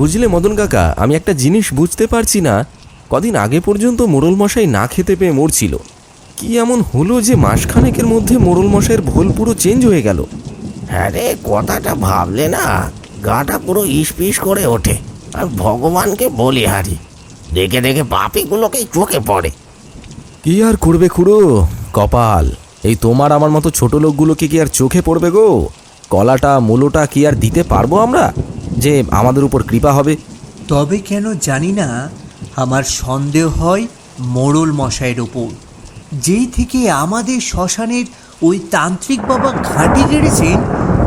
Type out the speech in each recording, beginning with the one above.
বুঝলে মদন কাকা আমি একটা জিনিস বুঝতে পারছি না। কদিন আগে পর্যন্ত মোড়ল মশাই না খেতে পেয়ে মরছিল। কি এমন হলো যে মাসখানেকের মধ্যে মোড়ল মশাইয়ের ভোল পুরো চেঞ্জ হয়ে গেল? হ্যাঁ রে কথাটা ভাবলে না গাটা পুরো ইসপিস করে ওঠে। আর ভগবানকে বলি হারি দেখে দেখে পাপিগুলোকেই চোখে পড়ে। কি আর করবে খুড়ো? কপাল এই তোমার আমার মতো ছোট লোকগুলোকে কি আর চোখে পড়বে গো? কলাটা মূলোটা কি আর দিতে পারব আমরা? যে আমাদের উপর কৃপা হবে। তবে কেন জানি না আমার সন্দেহ হয় মোড়ল মশাইয়ের ওপর। যেই থেকে আমাদের শ্মশানের ওই তান্ত্রিক বাবা ঘাঁটি গেড়েছেন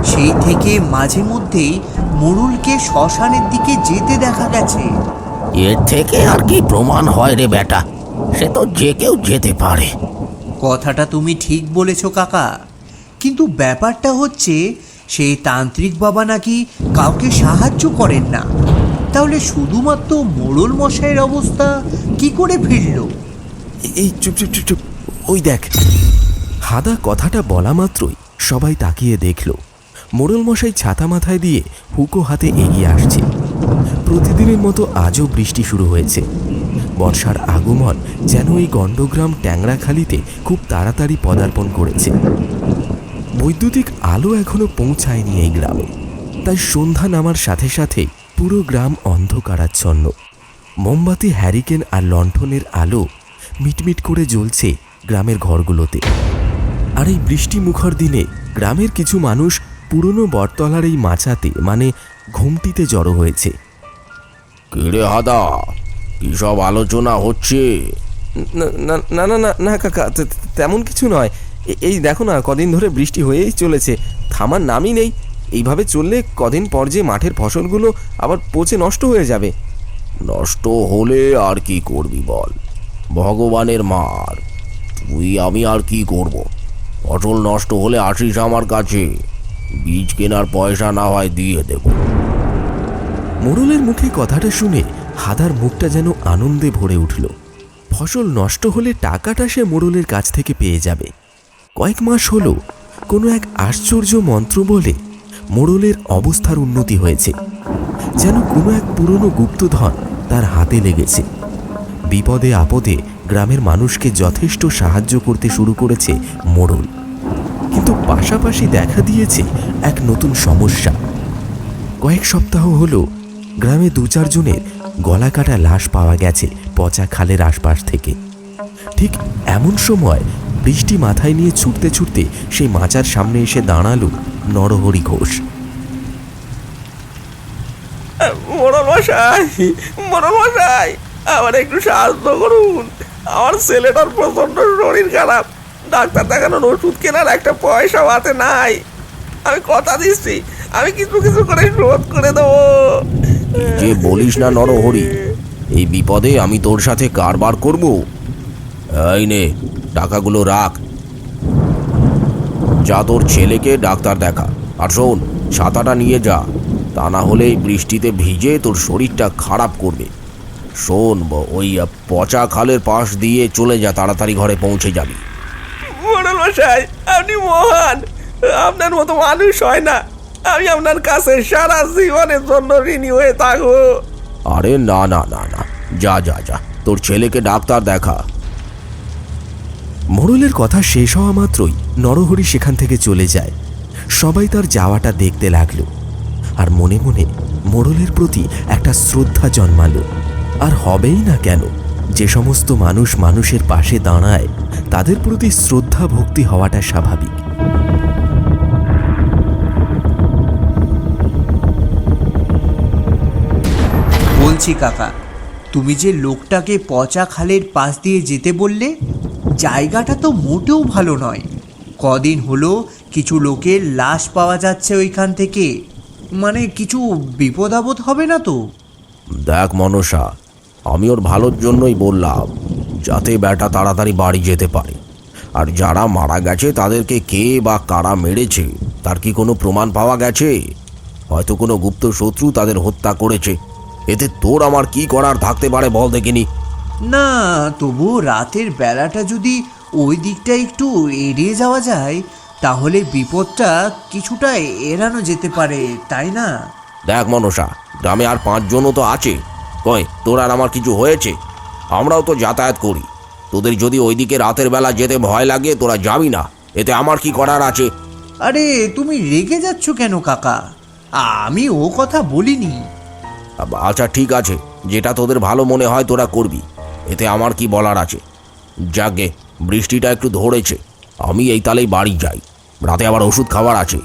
সেই থেকে মাঝে মধ্যেই মোড়লকে শ্মশানের দিকে যেতে দেখা গেছে। এর থেকে আর কি প্রমাণ হয় রে বেটা? সে তো যে কেউ যেতে পারে। কথাটা তুমি ঠিক বলেছ কাকা। কিন্তু ব্যাপারটা হচ্ছে সেই তান্ত্রিক বাবা নাকি কাউকে সাহায্য করেন না। তাহলে শুধুমাত্র মোড়ল মশাইয়ের অবস্থা কি করে ফিরল? এই চুপ চুপ চুপ চুপ, ওই দেখ। হাদা কথাটা বলা মাত্রই সবাই তাকিয়ে দেখল। মোড়ল মশাই ছাতা মাথায় দিয়ে হুকো হাতে এগিয়ে আসছে। প্রতিদিনের মতো আজও বৃষ্টি শুরু হয়েছে। বর্ষার আগমন যেন এই গণ্ডগ্রাম ট্যাংরাখালিতে খুব তাড়াতাড়ি পদার্পণ করেছে। বৈদ্যুতিক আলো এখনও পৌঁছায়নি এই গ্রামে। তাই সন্ধ্যা নামার সাথে সাথে পুরো গ্রাম অন্ধকারাচ্ছন্ন। মোমবাতি হ্যারিকেন আর লণ্ঠনের আলো মিটমিট করে জ্বলছে গ্রামের ঘরগুলোতে। আর এই বৃষ্টি মুখর দিনে গ্রামের কিছু মানুষ পুরনো বটতলার এই মাচাতে মানে ঘুমটিতে জড়ো হয়েছে। কিরে হাদা কি সব আলোচনা হচ্ছে? না না না না কাকা তেমন কিছু নয়। এই দেখো না কদিন ধরে বৃষ্টি হয়েই চলেছে। থামার নামই নেই। এইভাবে চললে কদিন পর যে মাঠের ফসলগুলো আবার পচে নষ্ট হয়ে যাবে। নষ্ট হলে আর কি করবি বল? ভগবানের মার। তুই আমি আর কি করব? ফসল নষ্ট হলে আসিস আমার কাছে। বীজ কেনার পয়সা না হয় দিয়ে দেব। মোড়লের মুখে কথাটা শুনে হাদার মুখটা যেন আনন্দে ভরে উঠল। ফসল নষ্ট হলে টাকাটা সে মোড়লের কাছ থেকে পেয়ে যাবে। কয়েক মাস হল কোনো এক আশ্চর্য মন্ত্র বলে মোড়লের অবস্থার উন্নতি হয়েছে, যেন কোনো এক পুরনো গুপ্তধন তার হাতে লেগেছে। বিপদে আপদে গ্রামের মানুষকে যথেষ্ট সাহায্য করতে শুরু করেছে মোড়ল। কিন্তু পাশাপাশি দেখা দিয়েছে এক নতুন সমস্যা। কয়েক সপ্তাহ হলো গ্রামে দু চারজনের গলা কাটা লাশ পাওয়া গেছে পচা খালের আশপাশ থেকে। ঠিক এমন সময় বৃষ্টি মাথায় নিয়ে ছুটতে ছুটতে সেই মাচার সামনে এসে দাঁড়াল নরহরি ঘোষ। মশাই মশাই আমার একটু সাহায্য করুন। আমার ছেলেটার প্রচণ্ড শরীর খারাপ। ডাক্তার দেখানোর ওষুধ কেনার একটা পয়সাও হাতে নাই। আমি কথা দিচ্ছি আমি কিছু কিছু করে শোধ করে দেবো। যে বলিস না নরহরি এই বিপদে আমি তোর সাথে কারবার করব। এই নে টাকাগুলো রাখ। যা তোর ছেলেকে ডাক্তার দেখা। আর শোন ছাতাটা নিয়ে যা। তা না হলে এই বৃষ্টিতে ভিজে তোর শরীরটা খারাপ করবে। শোন ওই পচা খালের পাশ দিয়ে চলে যা তাড়াতাড়ি ঘরে পৌঁছে যাবি। মশাই আপনি মহান। আপনার মতো মানুষ হয় না। আমি আপনার কাছে সারা জীবনের জন্য ঋণী হয়ে থাকব। আরে না না না না। যা যা যা। তোর ছেলেকে ডাক্তার দেখা। মোড়লের কথা শেষ হওয়া মাত্রই নরহরি সেখান থেকে চলে যায়। সবাই তার যাওয়াটা দেখতে লাগল। আর মনে মনে মোড়লের প্রতি একটা শ্রদ্ধা জন্মালো। আর হবেই না কেন, যে সমস্ত মানুষ মানুষের পাশে দাঁড়ায়, তাদের প্রতি শ্রদ্ধা ভক্তি হওয়াটা স্বাভাবিক। বলছি কাকা, তুমি যে লোকটাকে পচা খালের পাশ দিয়ে যেতে বললে জায়গাটা তো মোটেও ভালো নয়। কদিন হলো কিছু লোকের লাশ পাওয়া যাচ্ছে ওইখান থেকে। মানে কিছু বিপদ আপদ হবে না তো? দেখ মনসা, আমি ওর ভালোর জন্যই বললাম, যাতে ব্যাটা তাড়াতাড়ি বাড়ি যেতে পারে। আর যারা মারা গেছে, তাদেরকে কে বা কারা মেরেছে, তার কি কোনো প্রমাণ পাওয়া গেছে? হয়তো কোনো গুপ্ত শত্রু তাদের হত্যা করেছে। এতে তোর আমার কি করার থাকতে পারে বল দেখিনি। না তবুও রাতের বেলাটা যদি ওই দিকটা একটু এড়িয়ে যাওয়া যায় তাহলে বিপদটা কিছুটা এড়ানো যেতে পারে তাই না? দেখ মনসা গ্রামে আর পাঁচজনও তো আছে। কয় তোর আর আমার কিছু হয়েছে? আমরাও তো যাতায়াত করি। তোদের যদি ওইদিকে রাতের বেলা যেতে ভয় লাগে তোরা যাবি না। এতে আমার কি করার আছে? আরে তুমি রেগে যাচ্ছ কেন কাকা? আমি ও কথা বলিনি। আচ্ছা ঠিক আছে। যেটা তোদের ভালো মনে হয় তোরা করবি। এতে আমার কি বলার আছে? যাকে বৃষ্টিটা একটু ধরেছে। আমি এই তালেই বাড়ি যাই। রাতে আবার ওষুধ খাবার আছে।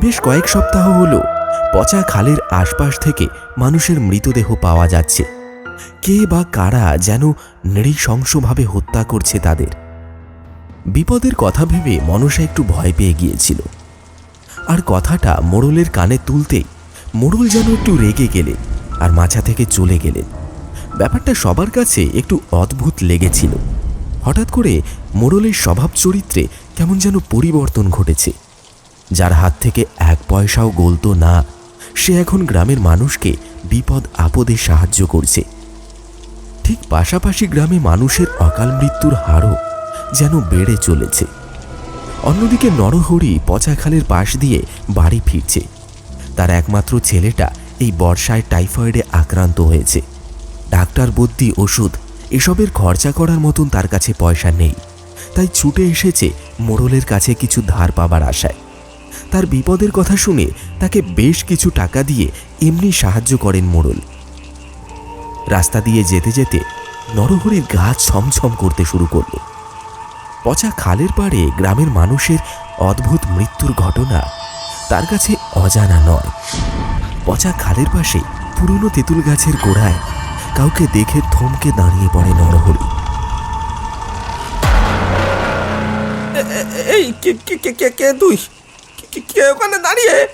বেশ কয়েক সপ্তাহ হলো, পচা খালের আশপাশ থেকে মানুষের মৃতদেহ পাওয়া যাচ্ছে। কে বা কারা যেন নৃশংসভাবে হত্যা করছে তাদের? বিপদের কথা ভেবে মনসা একটু ভয় পেয়ে গিয়েছিল। আর কথাটা মোড়লের কানে তুলতেই মোড়ল যেন একটু রেগে গেলেন, আর মাছা থেকে চলে গেলেন। ব্যাপারটা সবার কাছে একটু অদ্ভুত লেগেছিল। হঠাৎ করে মোড়লের স্বভাব চরিত্রে কেমন যেন পরিবর্তন ঘটেছে। যার হাত থেকে এক পয়সাও গলতো না, সে এখন গ্রামের মানুষকে বিপদ আপদে সাহায্য করছে। ঠিক পাশাপাশি গ্রামে মানুষের অকাল মৃত্যুর হারও যেন বেড়ে চলেছে। অন্যদিকে নরহরি পচাখালের পাশ দিয়ে বাড়ি ফিরছে। তার একমাত্র ছেলেটা এই বর্ষায় টাইফয়েডে আক্রান্ত হয়েছে। ডাক্তার বদ্যি ওষুধ, এসবের খরচা করার মতন তার কাছে পয়সা নেই। তাই ছুটে এসেছে মোড়লের কাছে কিছু ধার পাবার আশায়। তার বিপদের কথা শুনে তাকে বেশ কিছু টাকা দিয়ে এমনি সাহায্য করেন মোড়ল। রাস্তা দিয়ে যেতে যেতে নরহরির গা ছমছম করতে শুরু করল। পচা খালের পাড়ে গ্রামের মানুষের অদ্ভুত মৃত্যুর ঘটনা তার কাছে অজানা নয়। পচা খালের পাশে পুরনো তেঁতুল গাছের গোড়ায় কাউকে দেখে থমকে দাঁড়িয়ে পড়ে নরহরি। এই কে কে কে কে কে তুই? কে- কে- কে ওখানে দাঁড়িয়ে?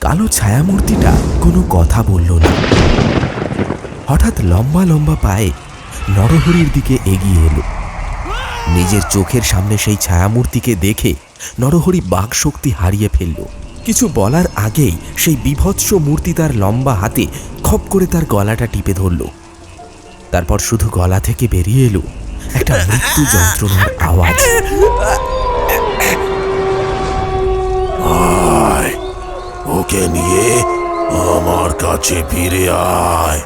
কালো ছায়ামূর্তিটা কোনো কথা বলল না। হঠাৎ লম্বা লম্বা পায়ে নরহরির দিকে এগিয়ে এলো। নিজের চোখের সামনে সেই ছায়ামূর্তিকে দেখে নরহরি বাক শক্তি হারিয়ে ফেলল। কিছু বলার আগেই সেই বিভৎস মূর্তি তার লম্বা হাতে খপ করে তার গলাটা টিপে ধরল। তারপর শুধু গলা থেকে বেরিয়ে এলো একটা মৃত্যু যন্ত্রণার আওয়াজ। আয় ওকে নিয়ে আমার কাছে ফিরে আয়।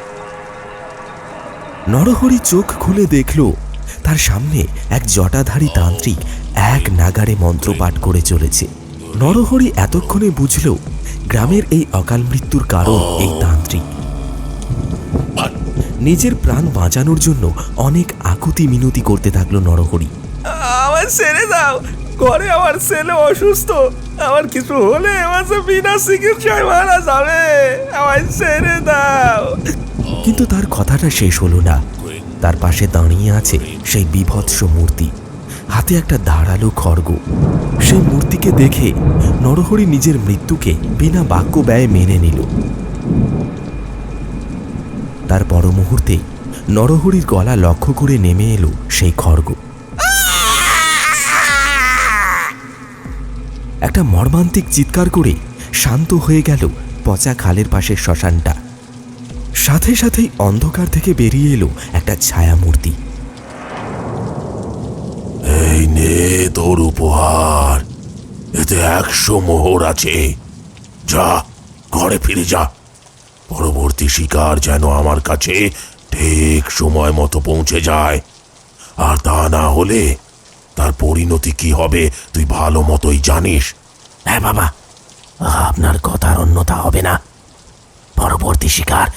নরহরি চোখ খুলে দেখল তার সামনে এক জটাধারী তান্ত্রিক এক নাগারে মন্ত্র পাঠ করে চলেছে। নরহরি এতক্ষণে বুঝল গ্রামের এই অকাল মৃত্যুর কারণ এই তান্ত্রিক। নিজের প্রাণ বাঁচানোর জন্য অনেক আকুতি মিনতি করতে থাকল নরহরি। আমার ছেড়ে দাও। ঘরে আমার ছেলে অসুস্থ। আমার কিছু হলে আমার বিনা চিকিৎসায় মারা যাবে। আমার ছেড়ে দাও। কিন্তু তার কথাটা শেষ হলো না। তার পাশে দাঁড়িয়ে আছে সেই বিভৎস মূর্তি। হাতে একটা ধারালো খড়গ। সেই মূর্তিকে দেখে নরহরি নিজের মৃত্যুকে বিনা বাক্য ব্যয়ে মেনে নিল। তার পর মুহূর্তে নরহরির গলা লক্ষ্য করে নেমে এলো সেই খড়গ। একটা মর্মান্তিক চিৎকার করে শান্ত হয়ে গেল পচা খালের পাশের শ্মশানটা। সাথে সাথেই অন্ধকার থেকে বেরিয়ে এলো একটা ছায়ামূর্তি। এই নে তোর উপহার। এতে একশো মোহর আছে। যা, ঘরে ফিরে যা। পরবর্তী শিকার যেন আমার কাছে ঠিক সময় মতো পৌঁছে যায়। আর তা না হলে তার পরিণতি কি হবে, তুই ভালো মতোই জানিস। হ্যাঁ বাবা, আপনার কথার অন্যতা হবে না। পরবর্তী শিকার,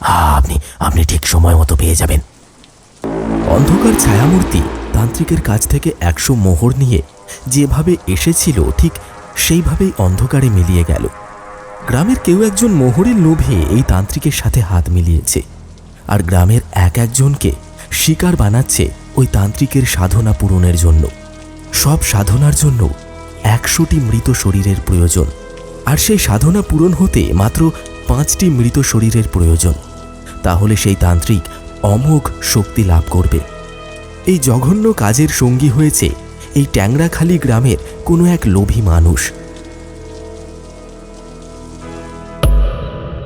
আপনি আপনি ঠিক সময় মতো পেয়ে যাবেন। অন্ধকার ছায়ামূর্তি তান্ত্রিকের কাছ থেকে একশো মোহর নিয়ে যেভাবে এসেছিল, ঠিক সেইভাবেই অন্ধকারে মিলিয়ে গেল। গ্রামের কেউ একজন মোহরের লোভে এই তান্ত্রিকের সাথে হাত মিলিয়েছে, আর গ্রামের এক একজনকে শিকার বানাচ্ছে ওই তান্ত্রিকের সাধনা পূরণের জন্য। সব সাধনার জন্য একশোটি মৃত শরীরের প্রয়োজন, আর সেই সাধনা পূরণ হতে মাত্র পাঁচটি মৃত শরীরের প্রয়োজন। তাহলে সেই তান্ত্রিক অমোঘ শক্তি লাভ করবে। এই জঘন্য কাজের সঙ্গী হয়েছে এই ট্যাংরাখালি গ্রামের কোনো এক লোভী মানুষ।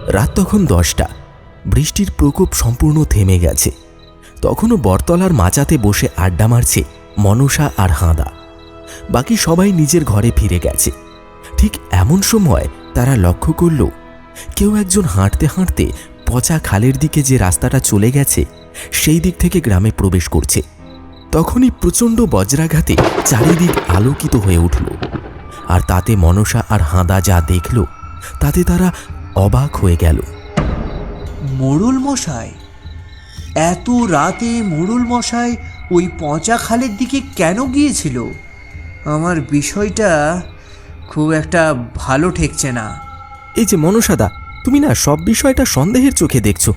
রাত তখন দশটা। বৃষ্টির প্রকোপ সম্পূর্ণ থেমে গেছে। তখনও বটতলার মাচাতে বসে আড্ডা মারছে মনসা আর হাঁদা। বাকি সবাই নিজের ঘরে ফিরে গেছে। ঠিক এমন সময় তারা লক্ষ্য করল, কেউ একজন হাঁটতে হাঁটতে পচা খালের দিকে যে রাস্তাটা চলে গেছে, সেই দিক থেকে গ্রামে প্রবেশ করছে। তখনই প্রচণ্ড বজ্রাঘাতে চারিদিক আলোকিত হয়ে উঠল। আর তাতে মনসা আর হাঁদা যা দেখল তাতে তারা অবাক হয়ে গেল। মোড়ল মশাই এত রাতে মোড়ল মশাই ওই পচা খালের দিকে কেন গিয়েছিল? আমার বিষয়টা খুব একটা ভালো ঠেকছে না। এই যে মনসাদা তুমি না সব বিষয়টা সন্দেহের চোখে দেখছ।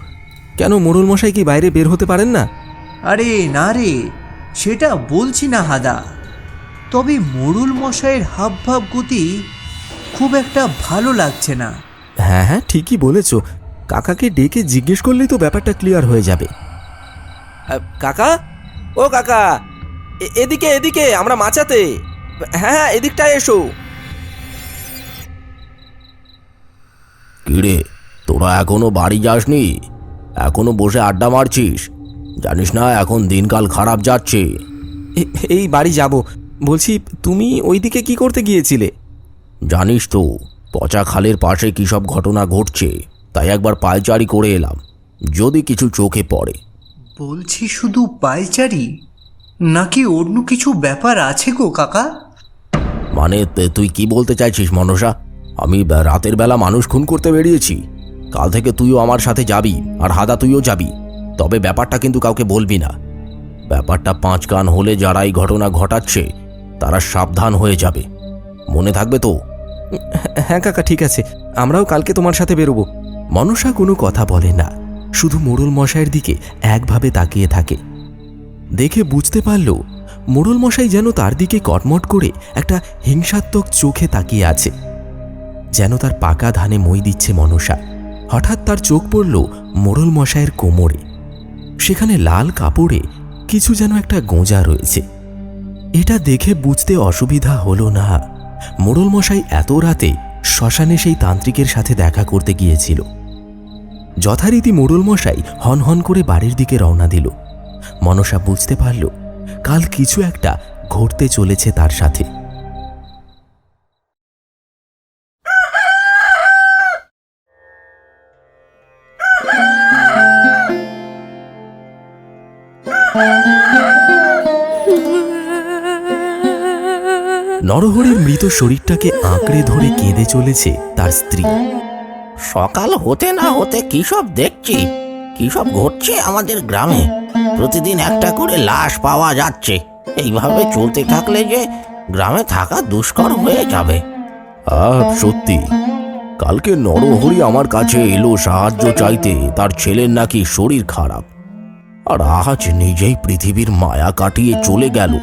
কেন মোড়ল মশাই কি বাইরে বের হতে পারেন না? আরে না রে সেটা বলছি না হাদা। তবে মোড়ল মশাইয়ের হাবভাব গতি খুব একটা ভালো লাগছে না। হ্যাঁ হ্যাঁ ঠিকই বলেছ। কাকাকে ডেকে জিজ্ঞেস করলেই তো ব্যাপারটা ক্লিয়ার হয়ে যাবে। কাকা? ও কাকা! এ- এদিকে এদিকে আমরা মাচাতে। হ্যাঁ হ্যাঁ এদিকটায় এসো। কিরে তোরা এখনও বাড়ি যাসনি? এখনও বসে আড্ডা মারছিস? জানিস না এখন দিনকাল খারাপ যাচ্ছে। এই বাড়ি যাব। বলছি তুমি ওইদিকে কি করতে গিয়েছিলে? জানিস তো পচা খালের পাশে কী সব ঘটনা ঘটছে তাই একবার পায়চারি করে এলাম যদি কিছু চোখে পড়ে। বলছি শুধু পায়চারি? নাকি অন্য কিছু ব্যাপার আছে গো কাকা? মানে তে- তুই কি বলতে চাইছিস মনসা? আমি রাতের বেলা মানুষ খুন করতে বেরিয়েছি। কাল থেকে তুইও আমার সাথে যাবি আর হাদা তুইও যাবি। তবে ব্যাপারটা কিন্তু কাউকে বলবি না। ব্যাপারটা পাঁচ কান হলে যারা এই ঘটনা ঘটাচ্ছে, তারা সাবধান হয়ে যাবে। মনে থাকবে তো? হ্যাঁ কাকা, ঠিক আছে। আমরাও কালকে তোমার সাথে বেরোবো। মনসা কোনো কথা বলে না। শুধু মোড়ল মশাইয়ের দিকে একভাবে তাকিয়ে থাকে। দেখে বুঝতে পারল, মোড়ল মশাই যেন তার দিকে কটমট করে একটা হিংসাত্মক চোখে তাকিয়ে আছে। যেন তার পাকা ধানে মই দিচ্ছে মনসা। হঠাৎ তার চোখ পড়ল মোড়ল মশাইয়ের কোমরে। সেখানে লাল কাপড়ে কিছু যেন একটা গোঁজা রয়েছে। এটা দেখে বুঝতে অসুবিধা হলো না। মোড়লমশাই এত রাতে শ্মশানে সেই তান্ত্রিকের সাথে দেখা করতে গিয়েছিল। যথারীতি মোড়ল মশাই হন হন করে বাড়ির দিকে রওনা দিল। মনসা বুঝতে পারল, কাল কিছু একটা ঘটতে চলেছে তার সাথে। নরহরির মৃত শরীরটাকে আঁকড়ে ধরে কেঁদে চলেছে তার স্ত্রী। সকাল হতে না হতে কি সব দেখছি? কি সব ঘটছে আমাদের গ্রামে? প্রতিদিন একটা করে লাশ পাওয়া যাচ্ছে। এইভাবে চলতে থাকলে যে গ্রামে থাকা দুষ্কর হয়ে যাবে। আহ সত্যি। কালকে নরহরি আমার কাছে এলো সাহায্য চাইতে। তার ছেলের নাকি শরীর খারাপ। আর আজ নিজেই পৃথিবীর মায়া কাটিয়ে চলে গেল।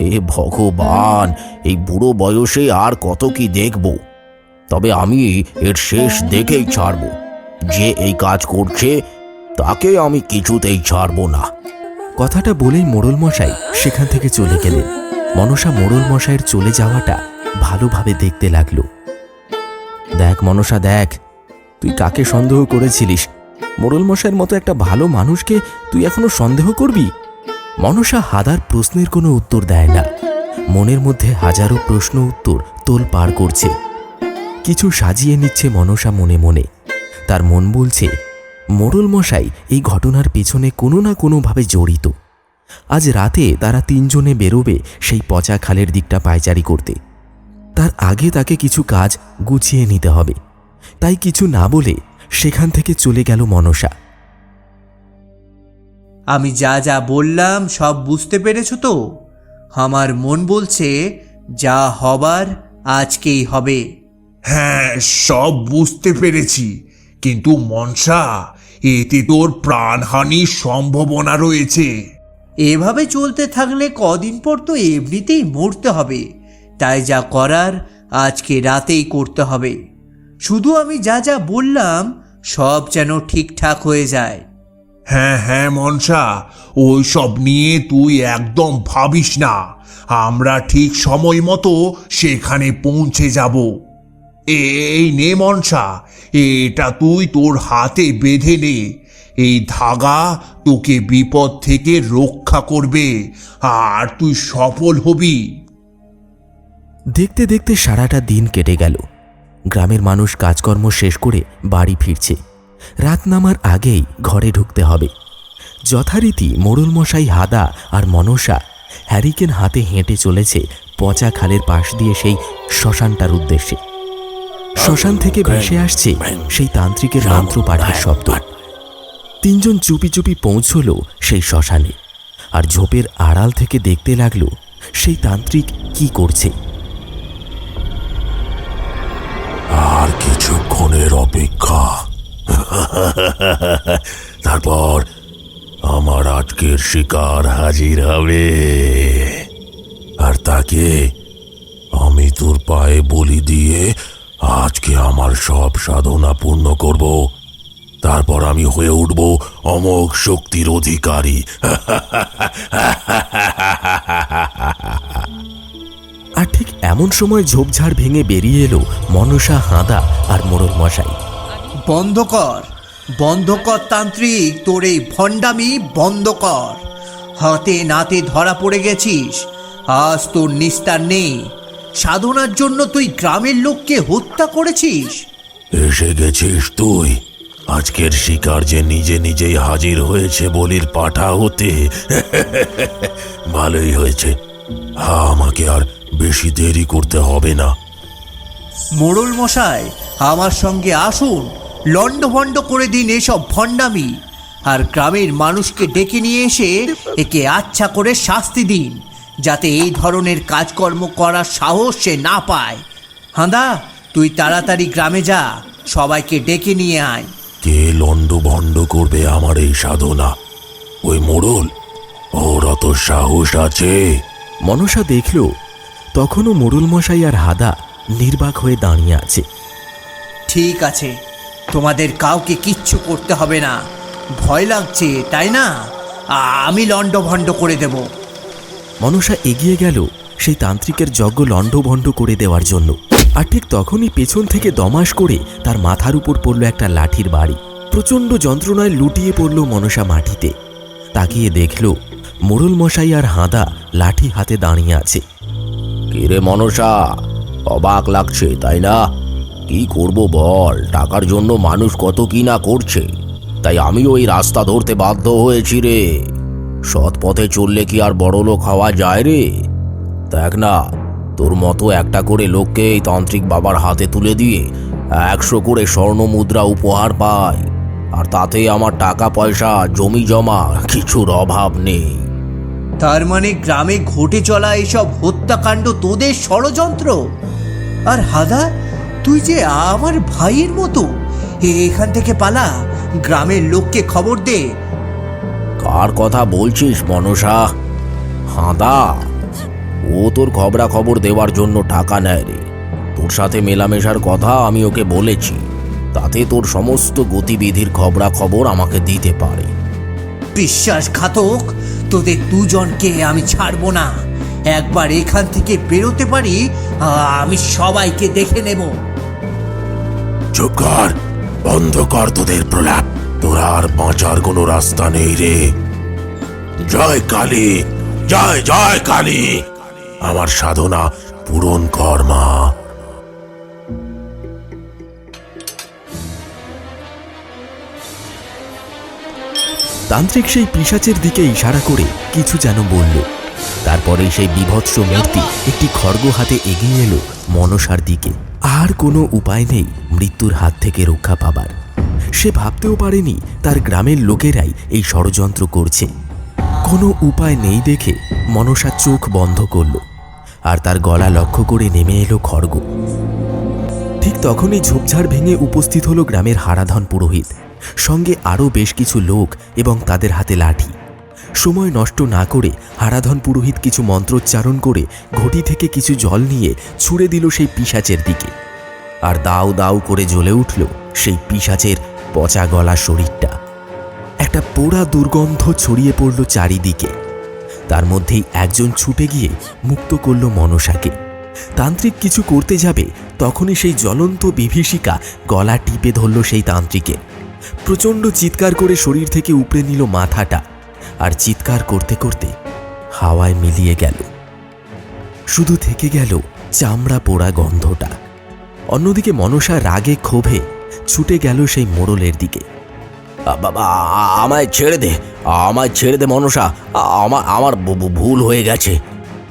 হে ভগবান, এই বুড়ো বয়সে আর কত কি দেখব? তবে আমি এর শেষ দেখেই ছাড়ব। যে এই কাজ করছে, তাকে আমি কিছুতেই ছাড়ব না। কথাটা বলেই মোড়ল মশাই সেখান থেকে চলে গেলেন। মনসা মোড়ল মশাইয়ের চলে যাওয়াটা ভালোভাবে দেখতে লাগল। দেখ মনসা, দেখ, তুই কাকে সন্দেহ করেছিলিস? মোড়ল মশাইয়ের মতো একটা ভালো মানুষকে তুই এখনও সন্দেহ করবি? মনসা হাদার প্রশ্নের কোনো উত্তর দেয় না। মনের মধ্যে হাজারো প্রশ্ন উত্তর তোল পার করছে। কিছু সাজিয়ে নিচ্ছে মনসা মনে মনে। তার মন বলছে মোড়ল মশাই এই ঘটনার পেছনে কোনো না কোনোভাবে জড়িত। আজ রাতে তারা তিনজনে বেরোবে সেই পচা খালের দিকটা পায়চারি করতে। তার আগে তাকে কিছু কাজ গুছিয়ে নিতে হবে। তাই কিছু না বলে সেখান থেকে চলে গেল মনসা। আমি যা যা বললাম সব বুঝতে পেরেছ তো? আমার মন বলছে যা হবার আজকেই হবে। হ্যাঁ সব বুঝতে পেরেছি। কিন্তু মনসা এতে তোর প্রাণহানির সম্ভাবনা রয়েছে। এভাবে চলতে থাকলে কদিন পর তো এমনিতেই মরতে হবে। তাই যা করার আজকে রাতেই করতে হবে। শুধু আমি যা যা বললাম সব যেন ঠিকঠাক হয়ে যায়। হ্যাঁ হ্যাঁ মনসা ওই সব নিয়ে তুই একদম ভাবিস না। আমরা ঠিক সময় মতো সেখানে পৌঁছে যাব। এই নে মনসা এটা তুই তোর হাতে বেঁধে নে। এই ধাগা তোকে বিপদ থেকে রক্ষা করবে আর তুই সফল হবি। দেখতে দেখতে সারাটা দিন কেটে গেল। গ্রামের মানুষ কাজকর্ম শেষ করে বাড়ি ফিরছে। রাত নামার আগেই ঘরে ঢুকতে হবে। যথারীতি মোড়ল মশাই হাদা আর মনসা হ্যারিকেন হাতে হেঁটে চলেছে পচা খালের পাশ দিয়ে সেই শ্মশানটার উদ্দেশ্যে। শ্মশান থেকে ভেসে আসছে সেই তান্ত্রিকের মন্ত্র পাঠের শব্দ। তিনজন চুপি চুপি পৌঁছল সেই শ্মশানে। আর ঝোপের আড়াল থেকে দেখতে লাগল সেই তান্ত্রিক কি করছে। আর কিছুক্ষণের অপেক্ষা। তারপর আমার আজকের শিকার হাজির হবে। আর তাকে আমি তোর পায়ে বলি দিয়ে আজকে আমার সব সাধনা পূর্ণ করব। তারপর আমি হয়ে উঠব অমোঘ শক্তির অধিকারী। আর ঠিক এমন সময় ঝোপঝাড় ভেঙে বেরিয়ে এলো মনসা হাঁদা আর মোড়ল মশাই। বন্ধ কর বন্ধ কর তান্ত্রিক তোর এই ভণ্ডামি বন্ধ কর। হাতে নাতে ধরা পড়ে গেছিস আজ তোর নিস্তার নেই। সাধনার জন্য তুই গ্রামের লোককে হত্যা করেছিস। এসে গেছিস তুই। আজকের শিকার যে নিজে নিজেই হাজির হয়েছে বলির পাঠা হতে ভালোই হয়েছে। হ্যাঁ আমাকে আর বেশি দেরি করতে হবে না। মোড়ল মশাই আমার সঙ্গে আসুন। লণ্ডভণ্ড করে দিন এসব ভণ্ডামি। আর গ্রামের মানুষকে ডেকে নিয়ে এসে একে আচ্ছা করে শাস্তি দিন যাতে এই ধরনের কাজকর্ম করার সাহস সে না পায়। হাঁদা তুই তাড়াতাড়ি গ্রামে যা সবাইকে ডেকে নিয়ে আয়। কে লন্ড ভণ্ড করবে আমার এই সাধনা? ওই মোড়ল ওর অত সাহস আছে। মনসা দেখল তখনও মোড়ল মশাই আর হাদা নির্বাক হয়ে দাঁড়িয়ে আছে। ঠিক আছে তোমাদের কাউকে কিচ্ছু করতে হবে না। ভয় লাগছে তাই না? আমি লণ্ডভণ্ড করে দেবো। মনসা এগিয়ে গেল সেই তান্ত্রিকের যজ্ঞ লণ্ডভণ্ড করে দেওয়ার জন্য। আর ঠিক তখনই পেছন থেকে দমাস করে তার মাথার উপর পড়ল একটা লাঠির বাড়ি। প্রচণ্ড যন্ত্রণায় লুটিয়ে পড়ল মনসা মাটিতে। তাকিয়ে দেখল মোড়ল মশাই আর হাঁদা লাঠি হাতে দাঁড়িয়ে আছে। কিরে মনসা। অবাক লাগছে, তাই না? কি করব বল, টাকার জন্য মানুষ কত কি না করছে। তাই আমিও এই রাস্তা ধরতে বাধ্য হয়েছি রে। সৎ পথে চললে কি আর বড় লোক হওয়া যায় রে? দেখ না, তোর মতো একটা করে লোককে এই তান্ত্রিক বাবার হাতে তুলে দিয়ে একশো করে স্বর্ণ মুদ্রা উপহার পায় আর তাতে আমার টাকা পয়সা, জমি জমা, কিছুর অভাব নেই। তার মানে গ্রামে ঘটে চলা এসব হত্যাকাণ্ড তোদের ষড়যন্ত্র? আর হাদা তুই যে আমার ভাইয়ের মতো এখান থেকে পালা গ্রামের লোককে খবর দে। কার কথা বলছিস মনসা? হাঁদা ও তোর খবরা খবর দেওয়ার জন্য টাকা নেয় রে। তোর সাথে মেলামেশার কথা আমি ওকে বলেছি। তাতে তোর সমস্ত গতিবিধির খবরা খবর আমাকে দিতে পারে। বিশ্বাসঘাতক তোদের দুজনকে আমি ছাড়বো না। একবার এখান থেকে বেরোতে পারি আমি সবাইকে দেখে নেব। চুপ কর, বন্ধ কর তোদের প্রলাপ। তোরা আর বাঁচার কোনো রাস্তা নেই রে। জয় কালী, জয় জয় কালী। আমার সাধনা পূরণ কর, মা। তান্ত্রিক সেই পিশাচের দিকে ইশারা করে কিছু যেন বলল। তারপরে সেই বিভৎস মূর্তি একটি খড়গ হাতে এগিয়ে এলো মনসার দিকে। আর কোনো উপায় নেই মৃত্যুর হাত থেকে রক্ষা পাবার। সে ভাবতেও পারেনি তার গ্রামের লোকেরাই এই ষড়যন্ত্র করছে। কোনো উপায় নেই দেখে মনসা চোখ বন্ধ করল আর তার গলা লক্ষ্য করে নেমে এলো খড়গ। ঠিক তখনই ঝোপঝাড় ভেঙে উপস্থিত হলো গ্রামের হারাধন পুরোহিত। সঙ্গে আরও বেশ কিছু লোক এবং তাদের হাতে লাঠি। সময় নষ্ট না করে হারাধন পুরোহিত কিছু মন্ত্রোচ্চারণ করে ঘটি থেকে কিছু জল নিয়ে ছুঁড়ে দিল সেই পিশাচের দিকে। আর দাউ দাউ করে জ্বলে উঠল সেই পিশাচের পচা গলা শরীরটা। একটা পোড়া দুর্গন্ধ ছড়িয়ে পড়ল চারিদিকে। তার মধ্যেই একজন ছুটে গিয়ে মুক্ত করল মনসাকে। তান্ত্রিক কিছু করতে যাবে, তখনই সেই জ্বলন্ত বিভীষিকা গলা টিপে ধরল সেই তান্ত্রিকের। প্রচণ্ড চিৎকার করে শরীর থেকে উপড়ে নিল মাথাটা আর চিৎকার করতে করতে হাওয়ায় মিলিয়ে গেল। শুধু থেকে গেল চামড়া পোড়া গন্ধটা। অন্যদিকে মনসা রাগে ক্ষোভে ছুটে গেল সেই মোড়লের দিকে। বাবা আমায় ছেড়ে দে, আমায় ছেড়ে দে মনসা আমার আমার ভুল হয়ে গেছে।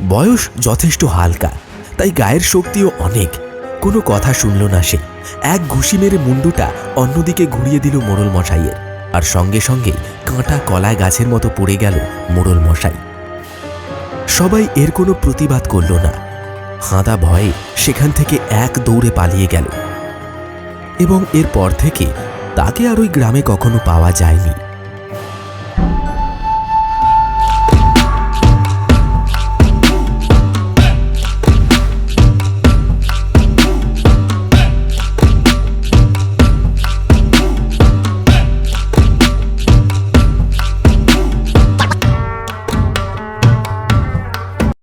বয়স যথেষ্ট হালকা, তাই গায়ের শক্তিও অনেক, কোনো কথা শুনল না সে। এক ঘুষি মেরে মুন্ডুটা অন্যদিকে ঘুরিয়ে দিল মোড়ল মশাইয়ের আর সঙ্গে সঙ্গে কাঁটা কলা গাছের মতো পড়ে গেল মোড়ল মশাই সবাই এর কোনো প্রতিবাদ করল না। হাঁদা ভয়ে সেখান থেকে এক দৌড়ে পালিয়ে গেল। এবং এরপর থেকে তাকে আর ওই গ্রামে কখনো পাওয়া যায়নি।